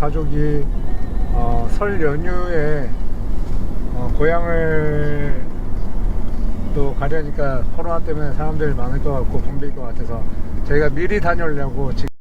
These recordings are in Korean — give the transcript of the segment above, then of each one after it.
가족이 어, 설 연휴에 어, 고향을 또 가려니까 코로나 때문에 사람들이 많을 것 같고 붐빌 것 같아서 저희가 미리 다녀오려고 지금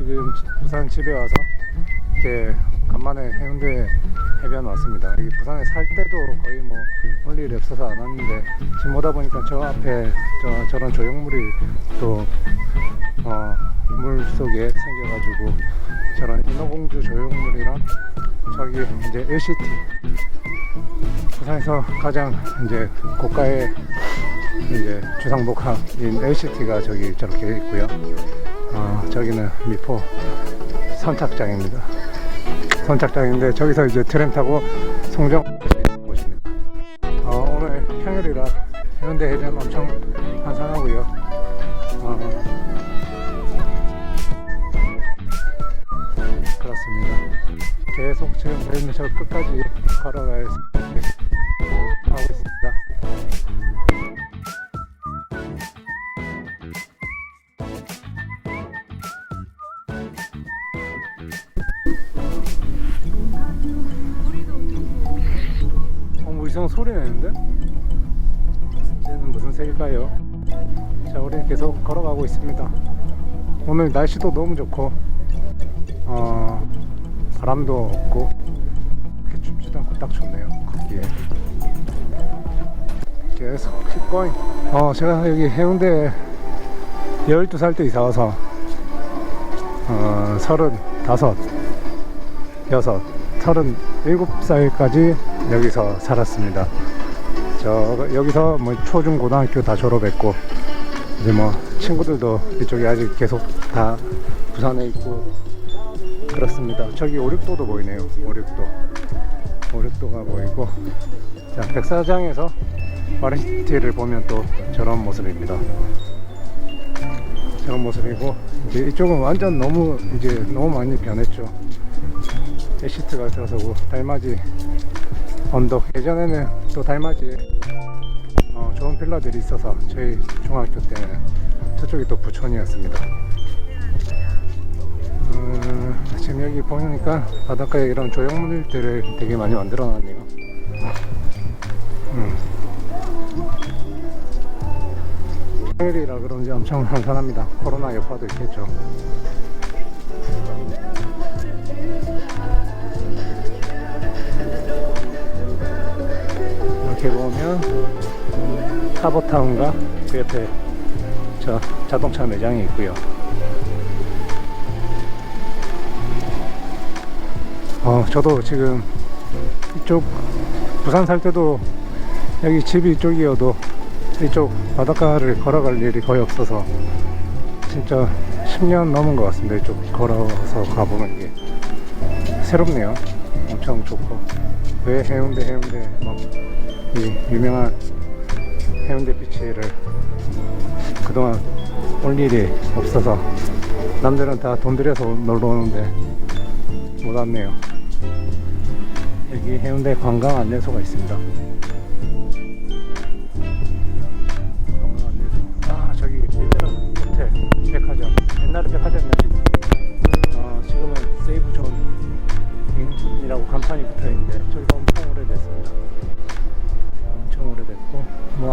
지금 부산 집에 와서 이렇게 간만에 해운대 해변 왔습니다. 여기 부산에 살 때도 거의 뭐 올 일이 없어서 안 왔는데 지금 오다 보니까 저 앞에 저 저런 조형물이 또 어, 물 속에 생겨가지고 저런 인어공주 조형물이랑 저기 이제 LCT 부산에서 가장 이제 고가의 이제 주상복합인 LCT가 저기 저렇게 있고요. 어, 저기는 미포 선착장입니다. 선착장인데 저기서 이제 트램 타고 송정 곳입니다. 어, 오늘 평일이라 해운대 해변 엄청 한산하고요. 어, 그렇습니다. 계속 지금 저희는 저 끝까지 생각을 하 소리 내는데? 쟤는 무슨 색일까요? 자, 우리는 계속 걸어가고 있습니다. 오늘 날씨도 너무 좋고, 어, 바람도 없고, 이렇게 춥지도 않고 딱 좋네요. 걷기에. 계속 going. 어, 제가 여기 해운대 12살 때 이사 와서, 어, 35, 여섯, 서른 일곱 살까지 여기서 살았습니다. 저 여기서 뭐 초중 고등학교 다 졸업했고 이제 뭐 친구들도 이쪽에 아직 계속 다 부산에 있고 그렇습니다. 저기 오륙도도 보이네요. 오륙도, 오륙도가 보이고 자 백사장에서 마린티를 보면 또 저런 모습입니다. 저런 모습이고 이제 이쪽은 완전 너무 이제 너무 많이 변했죠. 에시트가 들어서고 달맞이 언덕 예전에는 또 달맞이에 어, 좋은 빌라들이 있어서 저희 중학교 때는 저쪽이 또 부촌이었습니다. 음, 지금 여기 보니까 바닷가에 이런 조형물들을 되게 많이 만들어 놨네요. 음. 평일이라 그런지 엄청 한산합니다. 코로나 여파도 있겠죠 이렇게 보면 카보타운과 그 옆에 저 자동차 매장이 있고요. 어, 저도 지금 이쪽 부산 살 때도 여기 집이 이쪽이어도 이쪽 바닷가를 걸어갈 일이 거의 없어서 진짜 10년 넘은 것 같습니다. 이쪽 걸어서 가보는 게 새롭네요. 엄청 좋고 왜 해운대 해운대 뭐 이 유명한 해운대 비치를 그동안 올 일이 없어서 남들은 다 돈 들여서 놀러 오는데 못 왔네요. 여기 해운대 관광 안내소가 있습니다. 관광 안내소. 아 저기 유명한 호텔 백화점. 옛날에 백화점이었지. 아 지금은 세이브 존이라고 간판이 붙어 있는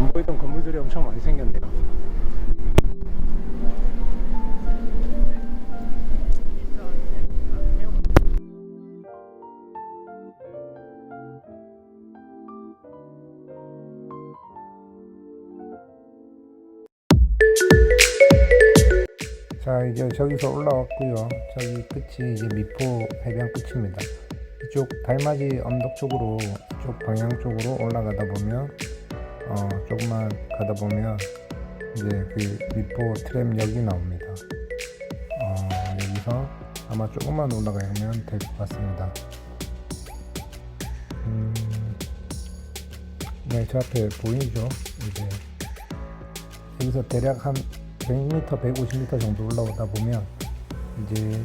안 보이던 건물들이 엄청 많이 생겼네요. 자 이제 저기서 올라왔고요 저기 끝이 이제 미포 해변 끝입니다 이쪽 달맞이 언덕 쪽으로 이쪽 방향 쪽으로 올라가다 보면 어 조금만 가다 보면 이제 그 미포 트램역이 나옵니다. 어 여기서 아마 조금만 올라가면 될 것 같습니다. 음, 네 저 앞에 보이죠? 이제 여기서 대략 한 100m, 150m 정도 올라오다 보면 이제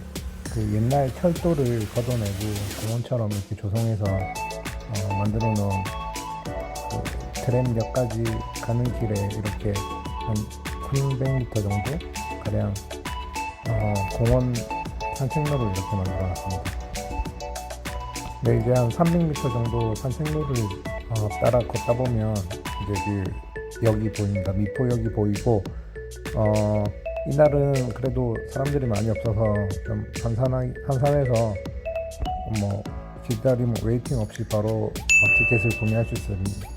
그 옛날 철도를 걷어내고 공원처럼 이렇게 조성해서 어, 만들어 놓은 그 트램역까지 가는 길에 이렇게 한 300m 정도 가량 어, 공원 산책로를 이렇게 만들어 놨습니다. 네, 이제 한 300m 정도 산책로를 어, 따라 걷다 보면 이제 그 역이 보입니다. 미포역이 보이고 어, 이날은 그래도 사람들이 많이 없어서 좀 한산하, 한산해서 뭐 기다림 웨이팅 없이 바로 어, 티켓을 구매할 수 있습니다.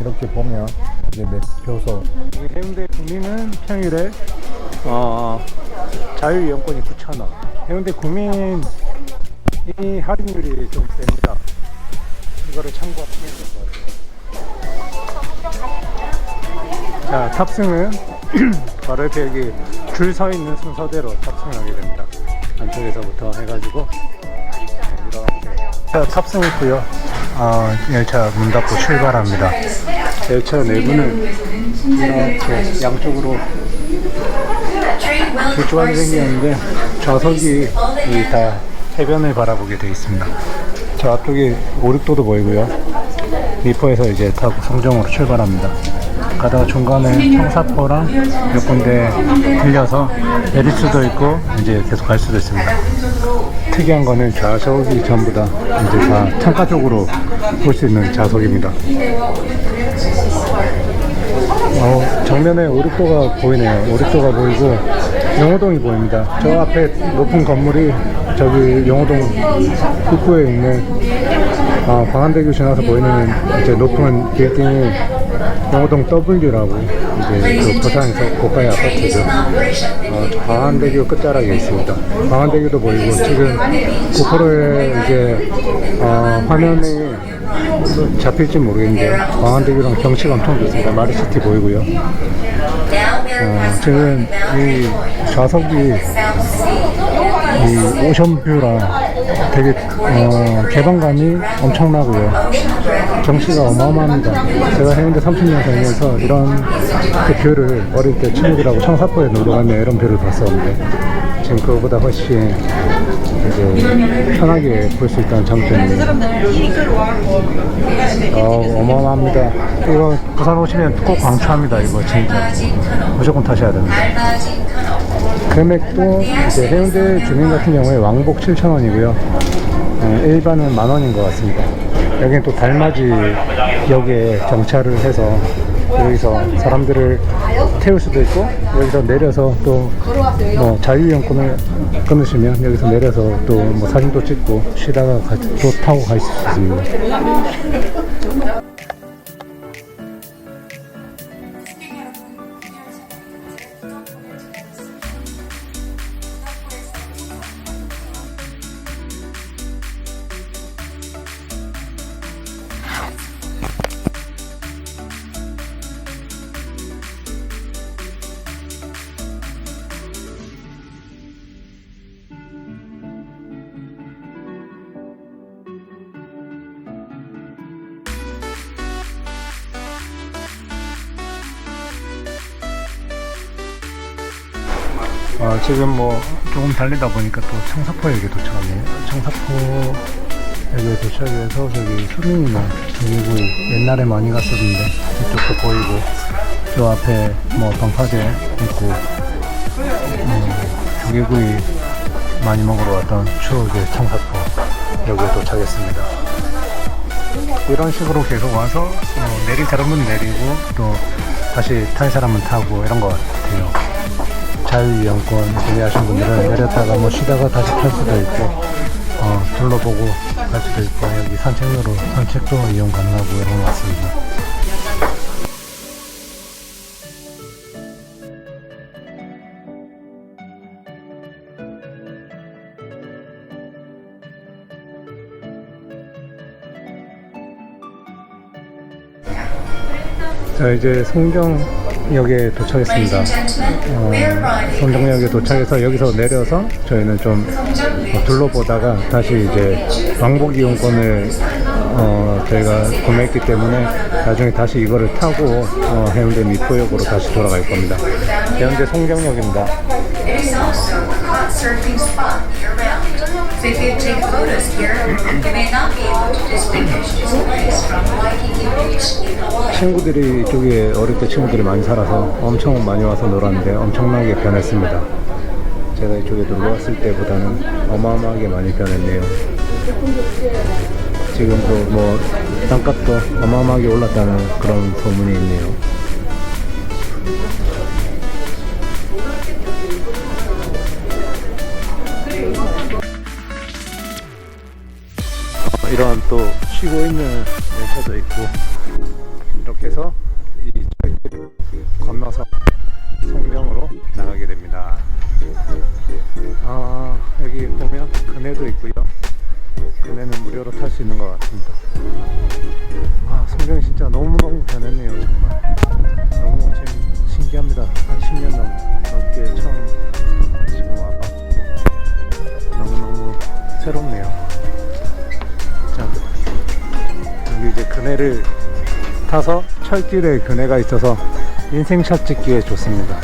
이렇게 보면 이제 매표소 해운대 구민은 평일에 어, 자유이용권이 9,000원 해운대 구민이 할인율이 좀 셉니다. 이거를 참고하시면 될 것 같아요. 자, 탑승은 바로 옆에 여기 줄 서 있는 순서대로 탑승하게 됩니다. 안쪽에서부터 해가지고 네, 자, 탑승했고요. 아, 열차 문 닫고 출발합니다. 열차 내부는 이렇게 양쪽으로 길쭉하게 생겼는데 좌석이 이다 해변을 바라보게 되어 있습니다. 저 앞쪽에 오륙도도 보이고요. 미포에서 이제 타고 성정으로 출발합니다. 가다가 중간에 청사포랑 몇 군데 들려서 내릴 수도 있고 이제 계속 갈 수도 있습니다. 특이한 거는 좌석이 전부 다 이제 다 창가 쪽으로 볼 수 있는 좌석입니다. 어, 정면에 오륙도가 보이네요. 오륙도가 보이고 용호동이 보입니다. 저 앞에 높은 건물이 저기 용호동 입구에 있는 어, 광안대교 지나서 보이는 이제 높은 빌딩이 용호동 W라고 이제 그 부산에서 고가의 아파트죠. 어, 광안대교 끝자락에 있습니다. 광안대교도 보이고 지금 고프로에 이제 어, 화면에 잡힐지 모르겠는데 광안대교랑 경치가 엄청 좋습니다. 마리시티 보이고요. 어, 지금 이 좌석이 이 오션뷰랑 되게 어, 개방감이 엄청나고요. 경치가 어마어마합니다. 제가 해운대 30년 살면서 이런 그 뷰를 어릴 때 친구들하고 청사포에 놀러 가면 이런 뷰를 봤었는데 지금 그거보다 훨씬 이제 편하게 볼 수 있다는 장점이 어, 어마어마합니다. 이거 부산 오시면 꼭 강추합니다. 이거 진짜 무조건 타셔야 됩니다. 금액도 이제 해운대 주민 같은 경우에 왕복 7,000원이고요. 일반은 만 원인 것 같습니다. 여기는 또 달맞이 역에 정차를 해서 여기서 사람들을 태울 수도 있고 여기서 내려서 또 뭐 자유이용권을 끊으시면 여기서 내려서 또 뭐 사진도 찍고 쉬다가 가- 또 타고 갈수 있습니다. 어, 지금 뭐 조금 달리다 보니까 또 청사포역에 도착하네요. 청사포역에 도착해서 저기 수민이나 조개구이 옛날에 많이 갔었는데 이쪽도 보이고 저 앞에 뭐 방파제 있고 음, 조개구이 많이 먹으러 왔던 추억의 청사포 여기에 도착했습니다. 이런 식으로 계속 와서 어, 내릴 사람은 내리고 또 다시 탈 사람은 타고 이런 것 같아요. 자유이용권 구매하신 분들은 내렸다가 뭐 쉬다가 다시 탈 수도 있고 어, 둘러보고 갈 수도 있고 여기 산책로로 산책도 이용 가능하고 이런 것 같습니다. 자 이제 송정 역에 도착했습니다. 어, 송정역에 도착해서 여기서 내려서 저희는 좀 어, 둘러보다가 다시 이제 왕복 이용권을 어, 저희가 구매했기 때문에 나중에 다시 이거를 타고 어, 해운대 미포역으로 다시 돌아갈 겁니다. 해운대 송정역입니다. If you take photos here, you may not be able to distinguish this place from Waikiki Beach in Hawaii. 친구들이 이쪽에 어릴 때 친구들이 많이 살아서 엄청 많이 와서 놀았는데 엄청나게 변했습니다. 제가 이쪽에 놀러 왔을 때보다는 어마어마하게 많이 변했네요. 지금도 뭐 땅값도 어마어마하게 올랐다는 그런 소문이 있네요. 어, 이런 또 쉬고 있는 열차도 있고 이렇게 해서 이 건너서 송정으로 나가게 됩니다. 아 여기 보면 그네도 있고요. 그네는 무료로 탈 수 있는 것 같습니다. 아 송정이 진짜 너무너무 변했네요 정말. 너무 지금 신기합니다. 한 10년 넘, 넘게 처음 지금 와봐. 너무너무 새롭네요. 그네를 타서 철길에 그네가 있어서 인생샷 찍기에 좋습니다.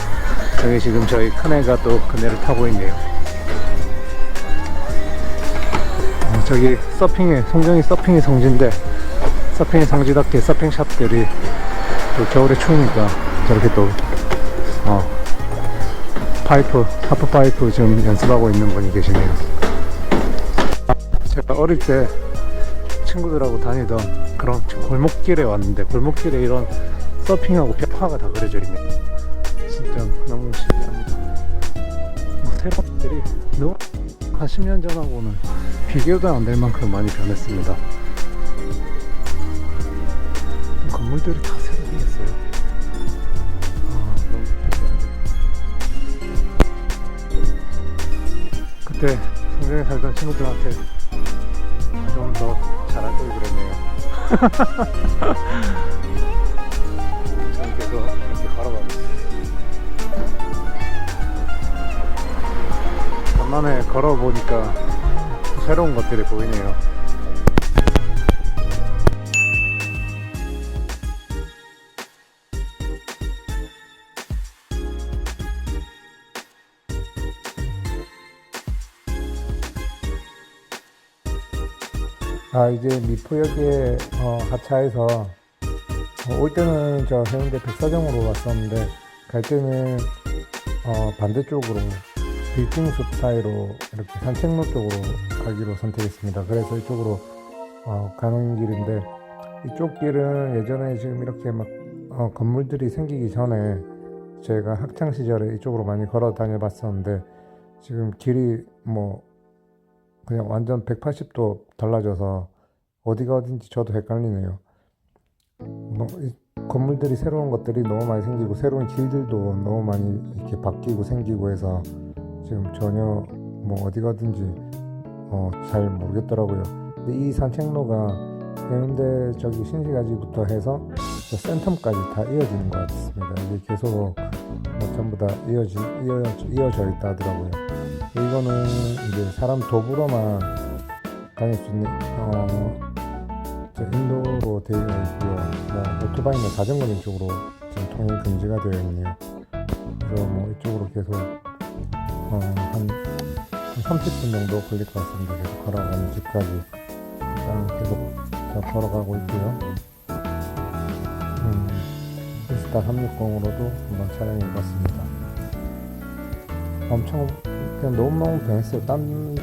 여기 지금 저희 큰애가 또 그네를 타고 있네요. 어, 저기 서핑의 송정이 서핑의 성지인데 서핑의 성지답게 서핑샵들이 또 겨울에 추우니까 저렇게 또 어, 파이프 하프 파이프 지금 연습하고 있는 분이 계시네요. 제가 어릴 때 친구들하고 다니던 그런 골목길에 왔는데 골목길에 이런 서핑하고 벽화가 다 그려져 있네요. 진짜 너무 신기합니다. 뭐 것들이 너무 한 10년 전하고는 비교도 안 될 만큼 많이 변했습니다. 건물들이 다 새로 생겼어요. 아. 그때 성경에 살던 친구들한테 저는 계속 이렇게 걸어가고 있어요. 간만에 걸어보니까 새로운 것들이 보이네요. 아 이제 미포역에 어, 하차해서 어, 올 때는 저 해운대 백사장으로 왔었는데 갈 때는 어, 반대쪽으로 빌딩숲 사이로 이렇게 산책로 쪽으로 가기로 선택했습니다. 그래서 이쪽으로 어, 가는 길인데 이쪽 길은 예전에 지금 이렇게 막 어, 건물들이 생기기 전에 제가 학창 시절에 이쪽으로 많이 걸어 다녀봤었는데 지금 길이 뭐 그냥 완전 180도 달라져서 어디가 어딘지 저도 헷갈리네요. 뭐이 건물들이 새로운 것들이 너무 많이 생기고 새로운 길들도 너무 많이 이렇게 바뀌고 생기고 해서 지금 전혀 뭐 어디가 어딘지 어, 잘 모르겠더라고요. 근데 이 산책로가 해운대 저기 신시가지부터 해서 저 센텀까지 다 이어지는 것 같습니다. 이게 계속 뭐 전부 다 이어지 이어 이어져 있다 하더라고요. 이거는 이제 사람 도보로만 다닐 수 있는 어, 저 인도로 되어 있고요. 뭐 오토바이나 자전거는 이쪽으로 지금 통행 금지가 되어 있네요. 그래서 뭐 이쪽으로 계속 어, 한, 한 30분 정도 걸릴 것 같습니다. 계속 걸어가는 집까지. 계속 저 걸어가고 있고요. 음, 인스타 360으로도 한번 촬영해 봤습니다. 엄청 그냥 너무 너무 변했어요. 딴